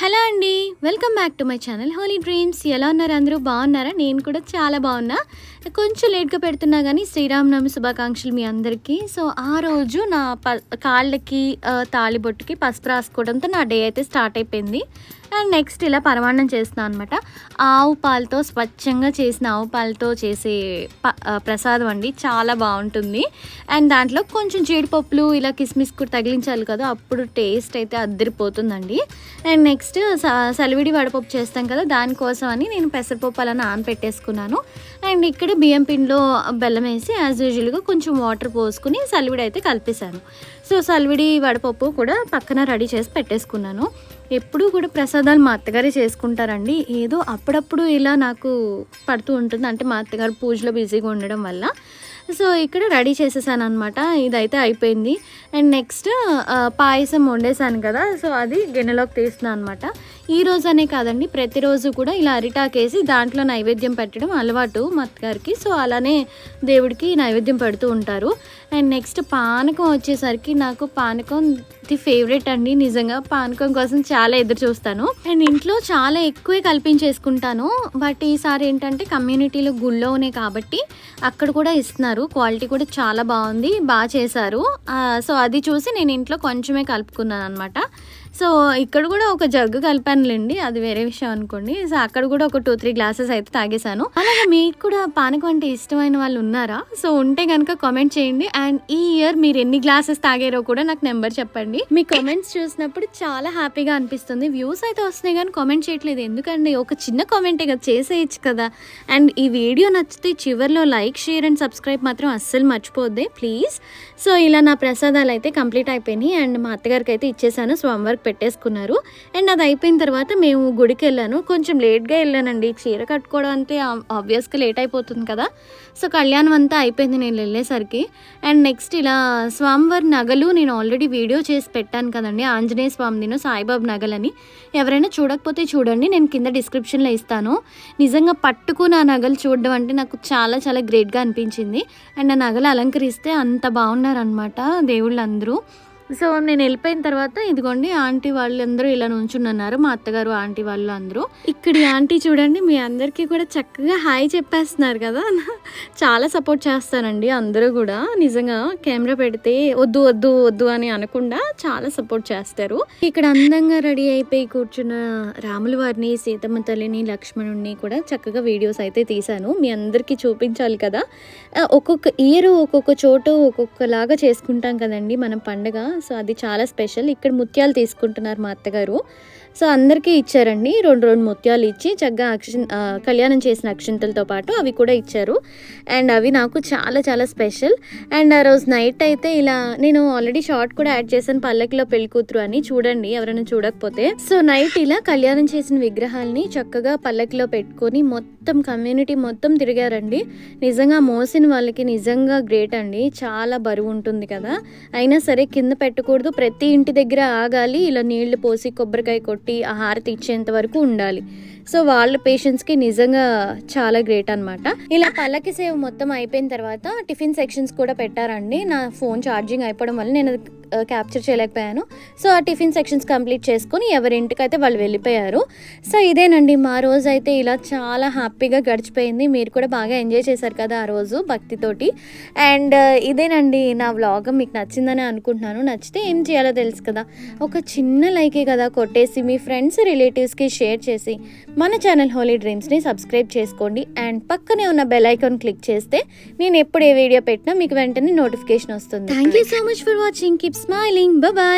Hello అండి welcome back to my channel holy dreams. ఎలా ఉన్నారు అందరూ? బాగున్నారా? నేను కూడా చాలా బాగున్నా. కొంచెం లేట్గా పెడుతున్నా కానీ శ్రీరామనవమి శుభాకాంక్షలు మీ అందరికీ. సో ఆ రోజు నా ప కాళ్ళకి తాళిబొట్టుకి పసుపు రాసుకోవడంతో నా డే అయితే స్టార్ట్ అయిపోయింది. అండ్ నెక్స్ట్ ఇలా పరమాన్నం చేస్తున్నాను అనమాట ఆవు పాలతో స్వచ్ఛంగా చేసిన ఆవు పాలతో చేసే ప ప్రసాదం అండి. చాలా బాగుంటుంది. అండ్ దాంట్లో కొంచెం జీడిపప్పులు ఇలా కిస్మిస్ కూడా తగిలించాలి కదా అప్పుడు టేస్ట్ అయితే అద్దరిపోతుందండి. అండ్ నెక్స్ట్ సలివిడి వడపప్పు చేస్తాం కదా దానికోసం అని నేను పెసరపప్పు అలా నానపెట్టేసుకున్నాను. అండ్ ఇక్కడ బియ్యం పిండిలో బెల్లం వేసి యాజ్ యూజువల్గా కొంచెం వాటర్ పోసుకుని సలివిడి అయితే కలిపేశాను. సో సలివిడి వడపప్పు కూడా పక్కన రెడీ చేసి పెట్టేసుకున్నాను. ఎప్పుడూ కూడా ప్రసాదాలు మా అత్తగారే చేసుకుంటారండి. ఏదో అప్పుడప్పుడు ఇలా నాకు పడుతూ ఉంటుంది. అంటే మా అత్తగారు పూజలో బిజీగా ఉండడం వల్ల. సో ఇక్కడ రెడీ చేసేసాను అనమాట ఇదైతే అయిపోయింది. అండ్ నెక్స్ట్ పాయసం వండేసాను కదా. సో అది గిన్నెలోకి తీస్తున్నాను అనమాట ఈ రోజు అనే కాదండి ప్రతిరోజు కూడా ఇలా అరిటాకేసి దాంట్లో నైవేద్యం పెట్టడం అలవాటు మా అత్తగారికి సో అలానే దేవుడికి నైవేద్యం పెడుతూ ఉంటారు. అండ్ నెక్స్ట్ పానకం వచ్చేసరికి నాకు పానకం ది ఫేవరెట్ అండి నిజంగా. పానకం కోసం చాలా ఎదురు చూస్తాను. అండ్ ఇంట్లో చాలా ఎక్కువే కల్పించేసుకుంటాను. బట్ ఈసారి ఏంటంటే కమ్యూనిటీలో గుళ్ళోనే కాబట్టి అక్కడ కూడా ఇస్తున్నారు. క్వాలిటీ కూడా చాలా బాగుంది బాగా చేశారు. సో అది చూసి నేను ఇంట్లో కొంచెమే కలుపుకున్నాను అనమాట సో ఇక్కడ కూడా ఒక జగ్గు కలిపానులేండి అది వేరే విషయం అనుకోండి. సో అక్కడ కూడా ఒక టూ త్రీ గ్లాసెస్ అయితే తాగేశాను. అలాగే మీకు కూడా పానకం అంటే ఇష్టమైన వాళ్ళు ఉన్నారా? సో ఉంటే కనుక కామెంట్ చేయండి. అండ్ ఈ ఇయర్ మీరు ఎన్ని గ్లాసెస్ తాగారో కూడా నాకు నెంబర్ చెప్పండి. మీ కామెంట్స్ చూసినప్పుడు చాలా హ్యాపీగా అనిపిస్తుంది. వ్యూస్ అయితే వస్తున్నాయి కానీ కామెంట్ చేయట్లేదు. ఎందుకండి? ఒక చిన్న కామెంటే కదా చేసేయచ్చు కదా. అండ్ ఈ వీడియో నచ్చితే చివరిలో లైక్ షేర్ అండ్ సబ్స్క్రైబ్ మాత్రం అస్సలు మర్చిపోద్ది ప్లీజ్. సో ఇలా నా ప్రసాదాలు అయితే కంప్లీట్ అయిపోయినాయి. అండ్ మా అత్తగారికి అయితే ఇచ్చేసాను స్వామివారికి పెట్టేసుకున్నారు. అండ్ అది అయిపోయిన తర్వాత మేము గుడికి వెళ్ళాను. కొంచెం లేట్గా వెళ్ళానండి. చీర కట్టుకోవడం అంటే ఆబ్వియస్గా లేట్ అయిపోతుంది కదా. సో కళ్యాణం అంతా అయిపోయింది నేను వెళ్ళేసరికి. అండ్ నెక్స్ట్ ఇలా స్వామివారి నగలు నేను ఆల్రెడీ వీడియో చేసి పెట్టాను కదండి. ఆంజనేయ స్వామిదిను సాయిబాబు నగలని ఎవరైనా చూడకపోతే చూడండి. నేను కింద డిస్క్రిప్షన్లో ఇస్తాను. నిజంగా పట్టుకుని ఆ నగలు చూడడం అంటే నాకు చాలా చాలా గ్రేట్గా అనిపించింది. అండ్ ఆ నగలు అలంకరిస్తే అంత బాగున్నారనమాట దేవుళ్ళందరూ. సో నేను వెళ్ళిపోయిన తర్వాత ఇదిగోండి ఆంటీ వాళ్ళందరూ ఇలా నుంచున్నారు మా అత్తగారు ఆంటీ వాళ్ళు అందరూ. ఇక్కడ ఆంటీ చూడండి మీ అందరికీ కూడా చక్కగా హాయ్ చెప్పేస్తున్నారు కదా. చాలా సపోర్ట్ చేస్తారండి అందరూ కూడా. నిజంగా కెమెరా పెడితే వద్దు వద్దు వద్దు అని అనకుండా చాలా సపోర్ట్ చేస్తారు. ఇక్కడ అందంగా రెడీ అయిపోయి కూర్చున్న రాముల వారిని సీతమ్మ తల్లిని లక్ష్మణుడిని కూడా చక్కగా వీడియోస్ అయితే తీశాను. మీ అందరికీ చూపించాలి కదా. ఒక్కొక్క ఇయర్ ఒక్కొక్క చోటు ఒక్కొక్కలాగా చేసుకుంటాం కదండి. మనం పండగ సో అది చాలా స్పెషల్. ఇక్కడ ముత్యాలు తీసుకుంటున్నారు మా అత్తగారు. సో అందరికీ ఇచ్చారండి. రెండు రెండు ముత్యాలు ఇచ్చి చక్కగా అక్షిన్ కళ్యాణం చేసిన అక్షింతలతో పాటు అవి కూడా ఇచ్చారు. అండ్ అవి నాకు చాలా చాలా స్పెషల్. అండ్ ఆ రోజు నైట్ అయితే ఇలా నేను ఆల్రెడీ షార్ట్ కూడా యాడ్ చేశాను పల్లకిలో పెళ్ళి కూతురు అని. చూడండి ఎవరైనా చూడకపోతే. సో నైట్ ఇలా కళ్యాణం చేసిన విగ్రహాల్ని చక్కగా పల్లకిలో పెట్టుకొని మొత్తం కమ్యూనిటీ మొత్తం తిరిగారండి. నిజంగా మోసిన వాళ్ళకి నిజంగా గ్రేట్ అండి. చాలా బరువు ఉంటుంది కదా. అయినా సరే కింద పెట్టకూడదు. ప్రతి ఇంటి దగ్గర ఆగాలి. ఇలా నీళ్ళు పోసి కొబ్బరికాయ కొట్టి ఆ హారతి ఇచ్చేంత వరకు ఉండాలి. సో వాళ్ళ పేషెంట్స్కి నిజంగా చాలా గ్రేట్ అనమాట ఇలా పల్లకి సేవ మొత్తం అయిపోయిన తర్వాత టిఫిన్ సెక్షన్స్ కూడా పెట్టారండి. నా ఫోన్ ఛార్జింగ్ అయిపోవడం వల్ల నేను క్యాప్చర్ చేయలేకపోయాను. సో ఆ టిఫిన్ సెక్షన్స్ కంప్లీట్ చేసుకొని ఎవరింటికైతే వాళ్ళు వెళ్ళిపోయారు సో ఇదేనండి. మా రోజు అయితే ఇలా చాలా హ్యాపీగా గడిచిపోయింది. మీరు కూడా బాగా ఎంజాయ్ చేశారు కదా ఆ రోజు భక్తితోటి. అండ్ ఇదేనండి నా వ్లాగ్. మీకు నచ్చిందని అనుకుంటున్నాను. నచ్చితే ఏం చేయాలో తెలుసు కదా. ఒక చిన్న లైకే కదా కొట్టేసి మీ ఫ్రెండ్స్ రిలేటివ్స్కి షేర్ చేసి మన ఛానల్ హోలీ డ్రీమ్స్ని సబ్స్క్రైబ్ చేసుకోండి. అండ్ పక్కనే ఉన్న బెల్ ఐకాన్ క్లిక్ చేస్తే నేను ఎప్పుడు ఏ వీడియో పెట్టినా మీకు వెంటనే నోటిఫికేషన్ వస్తుంది. Thank you so much for watching keep smiling. Bye bye.